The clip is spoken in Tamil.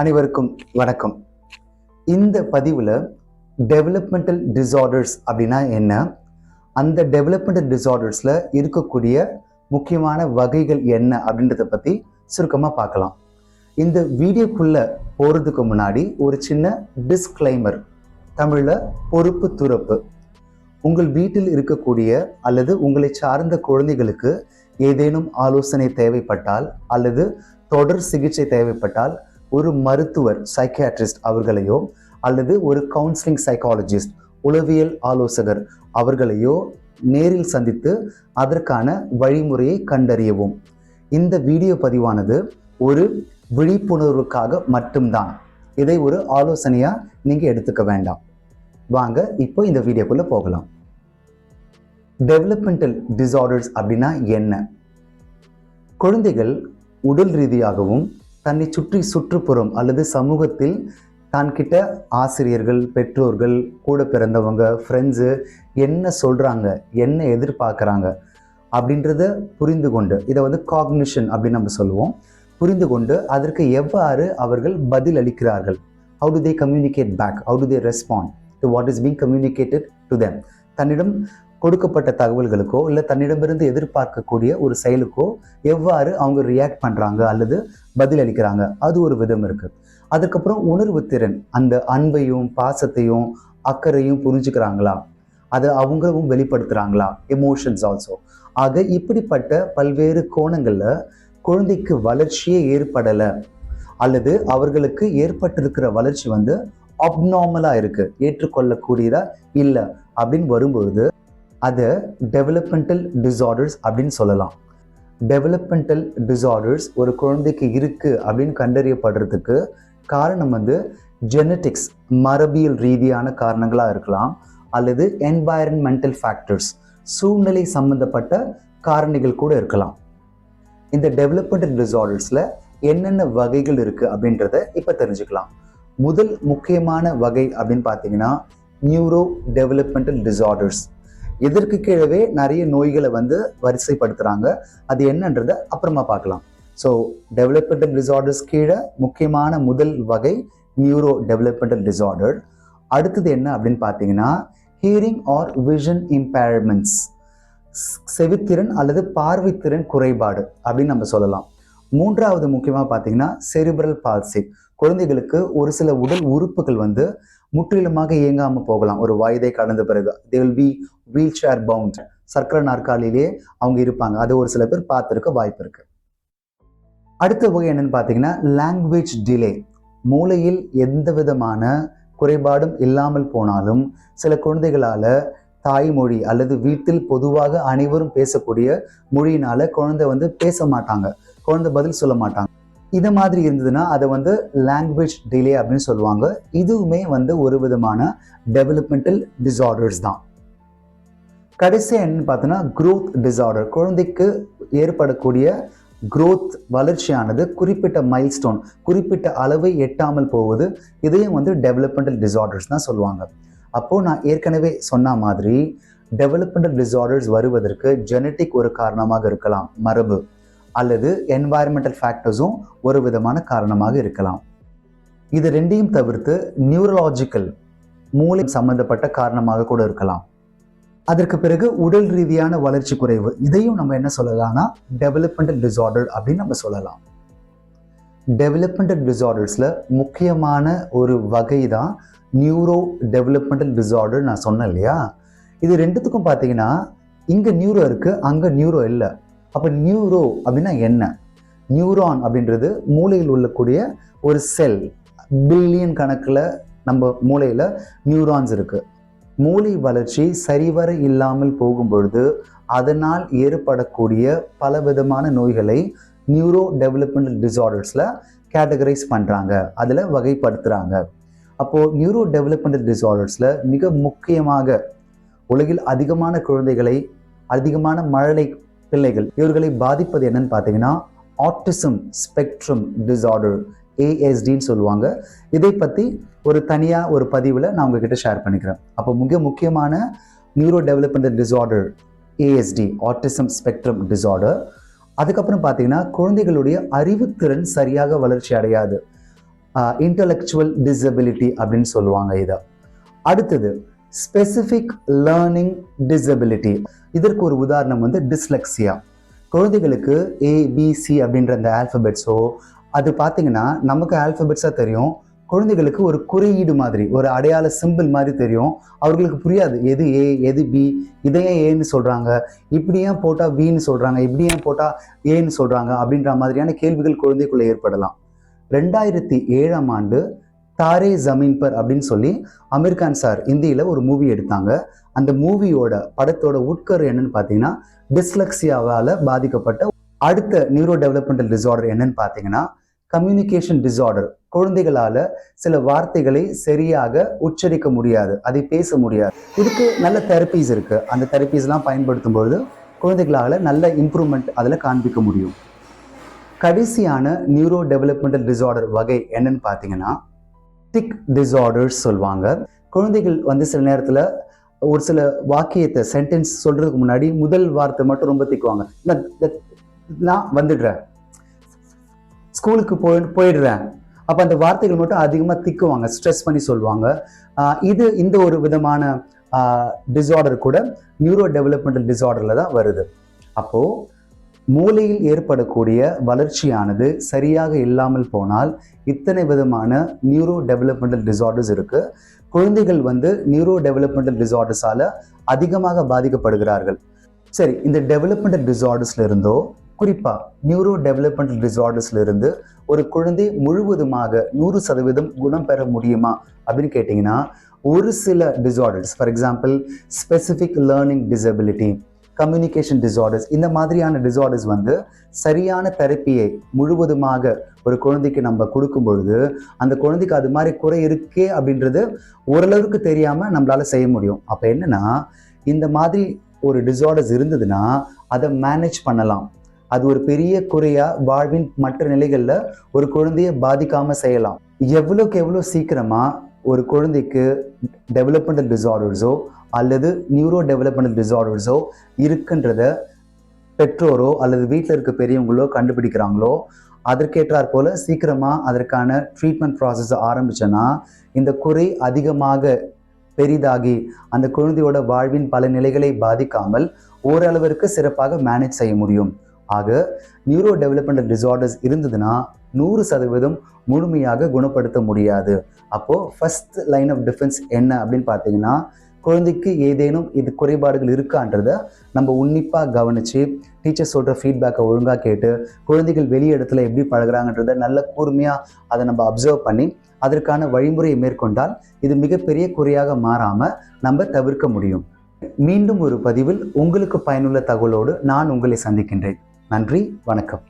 அனைவருக்கும் வணக்கம். இந்த பதிவில் டெவலப்மெண்டல் டிசார்டர்ஸ் அப்படின்னா என்ன? அந்த டெவலப்மெண்டல் டிசார்டர்ஸில் இருக்கக்கூடிய முக்கியமான வகைகள் என்ன அப்படின்றத பற்றி சுருக்கமாக பார்க்கலாம். இந்த வீடியோக்குள்ளே போகிறதுக்கு முன்னாடி ஒரு சின்ன டிஸ்க்ளைமர் தமிழில் பொறுப்பு துறப்பு. உங்கள் வீட்டில் இருக்கக்கூடிய அல்லது உங்களை சார்ந்த குழந்தைகளுக்கு ஏதேனும் ஆலோசனை தேவைப்பட்டால் அல்லது தொடர் சிகிச்சை தேவைப்பட்டால் ஒரு மருத்துவர் சைக்கியாட்ரிஸ்ட் அவர்களையோ அல்லது ஒரு கவுன்சிலிங் சைக்காலஜிஸ்ட் உளவியல் ஆலோசகர் அவர்களையோ நேரில் சந்தித்து அதற்கான வழிமுறையை கண்டறியவும். இந்த வீடியோ பதிவானது ஒரு விழிப்புணர்வுக்காக மட்டும்தான். இதை ஒரு ஆலோசனையாக நீங்கள் எடுத்துக்க வேண்டாம். வாங்க இப்போ இந்த வீடியோக்குள்ளே போகலாம். டெவலப்மெண்டல் டிசார்டர்ஸ் அப்படின்னா என்ன? குழந்தைகள் உடல் ரீதியாகவும் தன்னை சுற்றி சுற்றுப்புறம் அல்லது சமூகத்தில் தான்கிட்ட ஆசிரியர்கள் பெற்றோர்கள் கூட பிறந்தவங்க ஃப்ரெண்ட்ஸு என்ன சொல்கிறாங்க என்ன எதிர்பார்க்குறாங்க அப்படின்றத புரிந்து கொண்டு இதை வந்து காக்னிஷன் அப்படின்னு நம்ம சொல்லுவோம். புரிந்து கொண்டு அதற்கு எவ்வாறு அவர்கள் பதில் அளிக்கிறார்கள்? How to they communicate back how to they respond to what is being communicated to them தன்னிடம் கொடுக்கப்பட்ட தகவல்களுக்கோ இல்லை தன்னிடமிருந்து எதிர்பார்க்கக்கூடிய ஒரு செயலுக்கோ எவ்வாறு அவங்க ரியாக்ட் பண்ணுறாங்க அல்லது பதில் அளிக்கிறாங்க அது ஒரு விதம் இருக்குது அதுக்கப்புறம் உணர்வு திறன் அந்த அன்பையும் பாசத்தையும் அக்கறையும் புரிஞ்சுக்கிறாங்களா? அதை அவங்களும் வெளிப்படுத்துகிறாங்களா எமோஷன்ஸ் ஆல்சோ ஆக இப்படிப்பட்ட பல்வேறு கோணங்களில் குழந்தைக்கு வளர்ச்சியே ஏற்படலை அல்லது அவர்களுக்கு ஏற்பட்டிருக்கிற வளர்ச்சி வந்து அப்நார்மலாக இருக்குது ஏற்றுக்கொள்ளக்கூடியதா இல்லை அப்படின்னு வரும்பொழுது அதை டெவலப்மெண்டல் டிசார்டர்ஸ் அப்படின்னு சொல்லலாம். டெவலப்மெண்டல் டிசார்டர்ஸ் ஒரு குழந்தைக்கு இருக்குது அப்படின்னு கண்டறியப்படுறதுக்கு காரணம் வந்து ஜெனட்டிக்ஸ் மரபியல் ரீதியான காரணங்களாக இருக்கலாம் அல்லது என்வாயரன்மெண்டல் ஃபேக்டர்ஸ் சூழ்நிலை சம்பந்தப்பட்ட காரணிகள் கூட இருக்கலாம். இந்த டெவலப்மெண்டல் டிசார்டர்ஸில் என்னென்ன வகைகள் இருக்குது அப்படின்றத இப்போ தெரிஞ்சுக்கலாம். முதல் முக்கியமான வகை அப்படின்னு பார்த்தீங்கன்னா நியூரோ டெவலப்மெண்டல் டிசார்டர்ஸ் இதற்கு கீழவே நிறைய நோய்களை வந்து வரிசைப்படுத்துகிறாங்க அது என்னன்றதை அப்புறமா பார்க்கலாம். ஸோ டெவலப்மெண்டல் டிசார்டர்ஸ் கீழே முக்கியமான முதல் வகை நியூரோ டெவலப்மெண்டல் டிசார்டர் அடுத்தது என்ன அப்படின்னு பார்த்தீங்கன்னா ஹீரிங் ஆர் விஷன் இம்பேர்மெண்ட்ஸ் செவித்திறன் அல்லது பார்வைத்திறன் குறைபாடு அப்படின்னு நம்ம சொல்லலாம். மூன்றாவது முக்கியமாக பார்த்தீங்கன்னா செரிபரல் பால்சி குழந்தைகளுக்கு ஒரு சில உடல் உறுப்புகள் வந்து முற்றிலுமாக இயங்காமல் போகலாம். ஒரு வயதை கடந்த பிறகு. They will be wheel chair bound சர்க்கரை நாற்காலியிலே அவங்க இருப்பாங்க. அது ஒரு சில பேர் பார்த்துருக்க வாய்ப்பு இருக்கு. அடுத்த வகை என்னன்னு பார்த்தீங்கன்னா லாங்குவேஜ் டிலே மூளையில் எந்த விதமான குறைபாடும் இல்லாமல் போனாலும் சில குழந்தைகளால் தாய்மொழி அல்லது வீட்டில் பொதுவாக அனைவரும் பேசக்கூடிய மொழியினால குழந்தை வந்து பேச மாட்டாங்க. குழந்தை பதில் சொல்ல மாட்டாங்க. இது மாதிரி இருந்ததுன்னா அதை வந்து லாங்குவேஜ் டிலே அப்படின்னு சொல்லுவாங்க. இதுவுமே வந்து ஒரு விதமான டெவலப்மெண்டல் டிசார்டர்ஸ் தான். கடைசி என்னன்னு பார்த்தோன்னா குரோத் டிசார்டர் குழந்தைக்கு ஏற்படக்கூடிய குரோத் வளர்ச்சியானது குறிப்பிட்ட மைல்ஸ்டோன் குறிப்பிட்ட அளவை எட்டாமல் போவது இதையும் வந்து டெவலப்மெண்டல் டிசார்டர்ஸ் தான் சொல்லுவாங்க. அப்போது நான் ஏற்கனவே சொன்ன மாதிரி டெவலப்மெண்டல் டிசார்டர்ஸ் வருவதற்கு ஜெனட்டிக் ஒரு காரணமாக இருக்கலாம். மரபு. அல்லது என்வாயர்மெண்டல் ஃபேக்டர்ஸும் ஒரு விதமான காரணமாக இருக்கலாம். இது ரெண்டையும் தவிர்த்து நியூரலாஜிக்கல் மூளை சம்பந்தப்பட்ட காரணமாக கூட இருக்கலாம். அதற்கு பிறகு உடல் ரீதியான வளர்ச்சி குறைவு இதையும் நம்ம என்ன சொல்லலாம்னா டெவலப்மெண்டல் டிசார்டர் அப்படின்னு நம்ம சொல்லலாம். டெவலப்மெண்டல் டிசார்டர்ஸில் முக்கியமான ஒரு வகை தான் நியூரோ டெவலப்மெண்டல் டிசார்டர் நான் சொன்னேன் இல்லையா? இது ரெண்டுத்துக்கும் பார்த்தீங்கன்னா இங்கே நியூரோ இருக்குது அங்கே நியூரோ இல்லை. அப்போ நியூரோ அப்படின்னா என்ன? நியூரான் அப்படின்றது மூளையில் உள்ளக்கூடிய ஒரு செல் பில்லியன் கணக்கில் நம்ம மூளையில் நியூரான்ஸ் இருக்குது மூளை வளர்ச்சி சரிவர இல்லாமல் போகும்பொழுது அதனால் ஏற்படக்கூடிய பல விதமான நோய்களை நியூரோ டெவலப்மெண்டல் டிசார்டர்ஸில் கேட்டகரைஸ் பண்ணுறாங்க அதில் வகைப்படுத்துகிறாங்க அப்போது நியூரோ டெவலப்மெண்டல் டிசார்டர்ஸில் மிக முக்கியமாக உலகில் அதிகமான குழந்தைகளை அதிகமான மழலை பிள்ளைகள் இவர்களை பாதிப்பது என்னன்னு பார்த்தீங்கன்னா ஆட்டிசம் ஸ்பெக்ட்ரம் டிசார்டர் ஏஎஸ்டின்னு சொல்லுவாங்க. இதை பற்றி ஒரு தனியாக ஒரு பதிவில் நான் உங்ககிட்ட ஷேர் பண்ணிக்கிறேன். அப்போ மிக முக்கியமான neuro developmental disorder ASD autism spectrum disorder அதுக்கப்புறம் பார்த்தீங்கன்னா குழந்தைகளுடைய அறிவுத்திறன் சரியாக வளர்ச்சி அடையாது. இன்டலெக்சுவல் டிசபிலிட்டி அப்படின்னு சொல்லுவாங்க இதை. அடுத்தது ஸ்பெசிஃபிக் லேர்னிங் டிசபிலிட்டி இதற்கு ஒரு உதாரணம் வந்து டிஸ்லெக்ஸியா குழந்தைகளுக்கு ஏபிசி அப்படின்ற அந்த ஆல்ஃபபெட்ஸோ அது பார்த்தீங்கன்னா நமக்கு ஆல்ஃபபெட்ஸாக தெரியும். குழந்தைகளுக்கு ஒரு குறியீடு மாதிரி ஒரு அடையாள சிம்பிள் மாதிரி தெரியும். அவர்களுக்கு புரியாது எது ஏ எது பி இதையே ஏன்னு சொல்கிறாங்க இப்படி ஏன் போட்டால் பின்னு சொல்கிறாங்க இப்படி ஏன் போட்டால் ஏன்னு சொல்கிறாங்க அப்படின்ற மாதிரியான கேள்விகள் குழந்தைக்குள்ளே ஏற்படலாம். ரெண்டாயிரத்தி ஏழாம் ஆண்டு தாரே ஜமீன் பர் அப்படின்னு சொல்லி அமீர் கான் சார் இந்தியில் ஒரு மூவி எடுத்தாங்க. அந்த மூவியோட படத்தோட உட்கரு என்னன்னு பார்த்தீங்கன்னா டிஸ்லக்ஸியாவால் பாதிக்கப்பட்ட அடுத்த நியூரோ டெவலப்மெண்டல் டிசார்டர் என்னன்னு பார்த்தீங்கன்னா கம்யூனிகேஷன் டிசார்டர் குழந்தைகளால் சில வார்த்தைகளை சரியாக உச்சரிக்க முடியாது அதை பேச முடியாது. இதுக்கு நல்ல தெரப்பீஸ் இருக்குது அந்த தெரப்பீஸ்லாம் பயன்படுத்தும் பொழுது நல்ல இம்ப்ரூவ்மெண்ட் அதில் காண்பிக்க முடியும். கடைசியான நியூரோ டெவலப்மெண்டல் டிசார்டர் வகை என்னன்னு பார்த்தீங்கன்னா திக் டிஸார்டர்ஸ் சொல்லுவாங்க குழந்தைகள் வந்து சில நேரத்தில் ஒரு சில வாக்கியத்தை சென்டென்ஸ் சொல்றதுக்கு முன்னாடி முதல் வார்த்தை மட்டும் ரொம்ப திக்குவாங்க. நான் வந்துடுறேன். ஸ்கூலுக்கு போய் போயிடுறேன். அப்போ அந்த வார்த்தைகள் மட்டும் அதிகமாக திக்குவாங்க ஸ்ட்ரெஸ் பண்ணி சொல்லுவாங்க இது இந்த ஒரு விதமான டிஸார்டர் கூட நியூரோ டெவலப்மெண்டல் டிஸார்டரில் தான் வருது. அப்போது மூளையில் ஏற்படக்கூடிய வளர்ச்சியானது சரியாக இல்லாமல் போனால் இத்தனை விதமான நியூரோ டெவலப்மெண்டல் டிசார்டர்ஸ் இருக்கு. குழந்தைகள் வந்து நியூரோ டெவலப்மெண்டல் டிசார்டர்ஸால அதிகமாக பாதிக்கப்படுகிறார்கள். சரி இந்த டெவலப்மெண்டல் டிசார்டர்ஸ்ல இருந்தோ குறிப்பா நியூரோ டெவலப்மெண்டல் டிசார்டர்ஸ்ல இருந்து ஒரு குழந்தை முழுவதுமாக நூறு சதவீதம் குணம் பெற முடியுமா அப்படின்னு கேட்டிங்கன்னா ஒரு சில disorders for example specific learning disability communication disorders இந்த மாதிரியான டிசார்டர்ஸ் வந்து சரியான தெரப்பியை முழுவதுமாக ஒரு குழந்தைக்கு நம்ம கொடுக்கும் பொழுது அந்த குழந்தைக்கு அது மாதிரி குறை இருக்கே அப்படின்றது ஓரளவுக்கு தெரியாமல் நம்மளால் செய்ய முடியும். அப்போ என்னன்னா இந்த மாதிரி ஒரு டிசார்டர்ஸ் இருந்ததுன்னா அதை மேனேஜ் பண்ணலாம். அது ஒரு பெரிய குறையாக வாழ்வின் மற்ற நிலைகளில் ஒரு குழந்தையை பாதிக்காமல் செய்யலாம். எவ்வளோக்கு எவ்வளோ சீக்கிரமாக ஒரு குழந்தைக்கு டெவலப்மெண்டல் டிசார்டர்ஸோ அல்லது நியூரோ டெவலப்மெண்டல் டிசார்டர்ஸோ இருக்குன்றத பெற்றோரோ அல்லது வீட்டில் இருக்க பெரியவங்களோ கண்டுபிடிக்கிறாங்களோ அதற்கேற்றாற் போல சீக்கிரமாக அதற்கான ட்ரீட்மெண்ட் ப்ராசஸ் ஆரம்பித்தோன்னா இந்த குறை அதிகமாக பெரிதாகி அந்த குழந்தையோட வாழ்வின் பல நிலைகளை பாதிக்காமல் ஓரளவிற்கு சிறப்பாக மேனேஜ் செய்ய முடியும். ஆக நியூரோ டெவலப்மெண்டல் டிசார்டர்ஸ் இருந்ததுன்னா நூறு சதவீதம் முழுமையாக குணப்படுத்த முடியாது. அப்போது ஃபஸ்ட் லைன் ஆஃப் டிஃபென்ஸ் என்ன அப்படின்னு பார்த்தீங்கன்னா குழந்தைக்கு ஏதேனும் இது குறைபாடுகள் இருக்கான்றத நம்ம உன்னிப்பாக கவனித்து டீச்சர் சொல்கிற ஃபீட்பேக்கை ஒழுங்காக கேட்டு குழந்தைகள் வெளி இடத்துல எப்படி பழகிறாங்கன்றத நல்ல கூர்மையாக அதை நம்ம அப்சர்வ் பண்ணி அதற்கான வழிமுறையை மேற்கொண்டால் இது மிகப்பெரிய குறையாக மாறாமல் நம்ம தவிர்க்க முடியும். மீண்டும் ஒரு பதிவில் உங்களுக்கு பயனுள்ள தகவலோடு நான் உங்களை சந்திக்கின்றேன். நன்றி வணக்கம்.